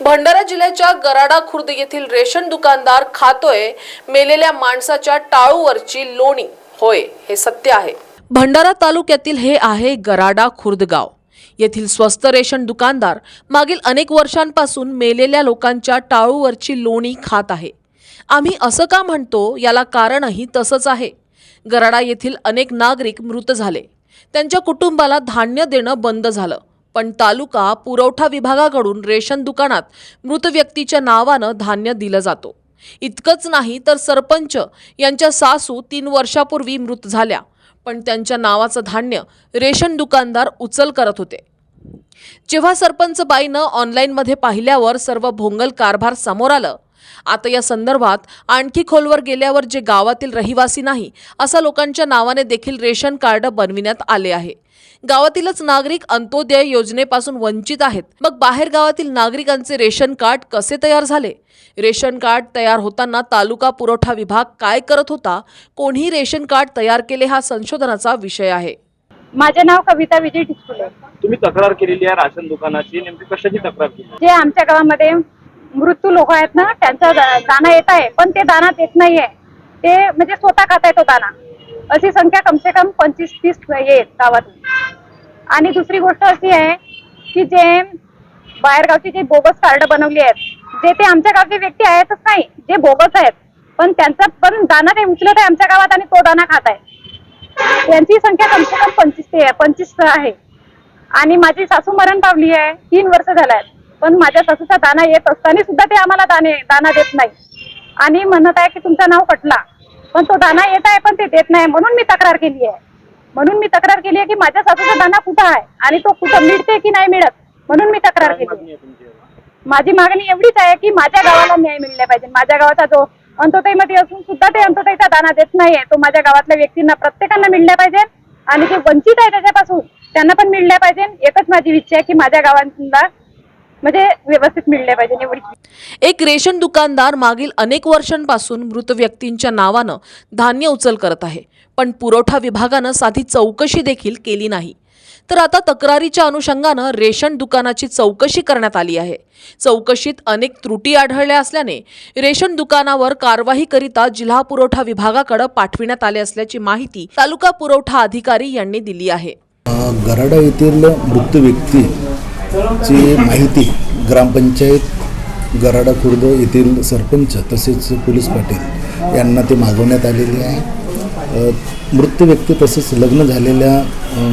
भंडारा जिल्ह्याच्या गराडा खुर्द येथील रेशन दुकानदार खातोय मेलेल्या माणसाच्या टाळूवरची लोणी. होय हे सत्य आहे. भंडारा तालुक्यातील हे आहे गराडा खुर्द गाव. येथील स्वस्त रेशन दुकानदार मागील अनेक वर्षांपासून मेलेल्या लोकांच्या टाळूवरची लोणी खात आहे. आम्ही असं का म्हणतो? याला कारणही तसंच आहे. गराडा येथील अनेक नागरिक मृत झाले. त्यांच्या कुटुंबाला धान्य देणं बंद झालं. पण तालुका पुरवठा विभागाकडून रेशन दुकानात मृत व्यक्तीच्या नावानं धान्य दिलं जातो. इतकंच नाही तर सरपंच यांच्या सासू तीन वर्षापूर्वी मृत झाल्या पण त्यांच्या नावाचं धान्य रेशन दुकानदार उचल करत होते. जेव्हा सरपंच बाईनं ऑनलाईनमध्ये पाहिल्यावर सर्व भोंगल कारभार समोर आलं आता या संदर्भात आणखी खोलवर गेल्यावर जे गावातील रहिवासी नाही असा लोकांच्या नावाने देखील रेशन कार्ड बनविण्यात आले आहे. गावातीलच नागरिक अंत्योदय योजनेपासून वंचित आहेत. मग बाहेर गावातील नागरिकांचे रेशन कार्ड कसे तयार झाले? रेशन कार्ड तयार होताना तालुका पुरवठा विभाग काय करत होता? कोणी रेशन कार्ड तयार केले हा संशोधनाचा विषय आहे. माझे नाव कविता विजय तुम्ही तक्रार केलेली आहे राशन दुकानाची नेमकी कशाची तक्रार केली? जे आमच्या गावामध्ये मृत्यू लोक आहेत ना त्यांचा दाना येत आहे पण ते दाना देत नाहीये. ते म्हणजे स्वतः खात आहे तो दाना. अशी संख्या कमसे कम पंचवीस तीस येत गावातून आणि दुसरी गोष्ट अशी आहे की जे बाहेरगावची जे बोगस कार्ड बनवली आहेत जे ते आमच्या गावचे व्यक्ती आहेतच नाही जे बोगस आहेत पण त्यांचा पण दाना ते उचलत आहे आमच्या गावात आणि तो दाना खात आहे. त्यांची संख्या कमसे कम पंचवीस ते पंचवीस आहे. आणि माझी सासू मरण पावली आहे तीन वर्ष झाल्यात पण माझ्या सासूचा दाना येत असताना सुद्धा ते आम्हाला दाणे दाना देत नाही. आणि म्हणत आहे की तुमचं नाव कटला पण तो दाना येत आहे पण ते देत नाही. म्हणून मी तक्रार केली आहे. म्हणून मी तक्रार केली आहे की माझ्या सासूचा दाना कुठं आहे? आणि तो कुठं मिळते की नाही मिळत? म्हणून मी तक्रार केली. माझी मागणी एवढीच आहे की माझ्या गावाला न्याय मिळला पाहिजे. माझ्या गावाचा जो अंतोदयमध्ये असून सुद्धा ते अंतोदयचा दाना देत नाहीये तो माझ्या गावातल्या व्यक्तींना प्रत्येकांना मिळल्या पाहिजे. आणि जे वंचित आहे त्याच्यापासून त्यांना पण मिळल्या पाहिजे. एकच माझी इच्छा आहे की माझ्या गावांना म्हणजे व्यवस्थित मिळल्या पाहिजे एवढी एक रेशन दुकानदार मागील अनेक वर्षांपासून मृत व्यक्तींच्या नावानं धान्य उचल करत आहे पण पुरवठा विभागानं साधी चौकशी देखील केली नाही. तर आता तक्रारीच्या अनुषंगानं रेशन दुकानाची चौकशी करण्यात आली आहे. चौकशीत अनेक त्रुटी आढळल्या असल्याने रेशन दुकानावर कारवाईकरिता जिल्हा पुरवठा विभागाकडे पाठविण्यात आले असल्याची माहिती तालुका पुरवठा अधिकारी यांनी दिली आहे. गराडा येथील मृत ची माहिती ग्रामपंचायत गराडा खुर्द येथील सरपंच तसेच पोलीस पाटील यांना ते मागवण्यात आलेली आहे. मृत व्यक्ती तसेच लग्न झालेल्या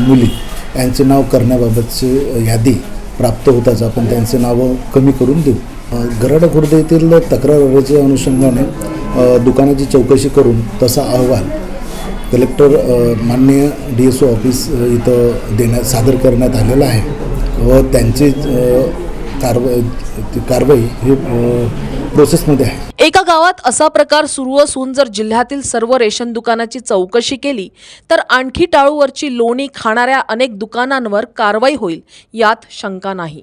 मुली यांचे नाव करण्याबाबतची यादी प्राप्त होताच आपण त्यांचे नावं कमी करून देऊ. गराडा खुर्द येथील तक्रार अर्जाच्या अनुषंगाने दुकानाची चौकशी करून तसा अहवाल कलेक्टर माननीय डी एस ओ ऑफिस इथं देण्यात सादर करण्यात आलेला आहे. व त्यांची कारवाई कारवाई हे प्रोसेसमध्ये आहे. एका गावात असा प्रकार सुरू असून जर जिल्ह्यातील सर्व रेशन दुकानाची चौकशी केली तर आणखी टाळूवरची लोणी खाणाऱ्या अनेक दुकानांवर कारवाई होईल यात शंका नाही.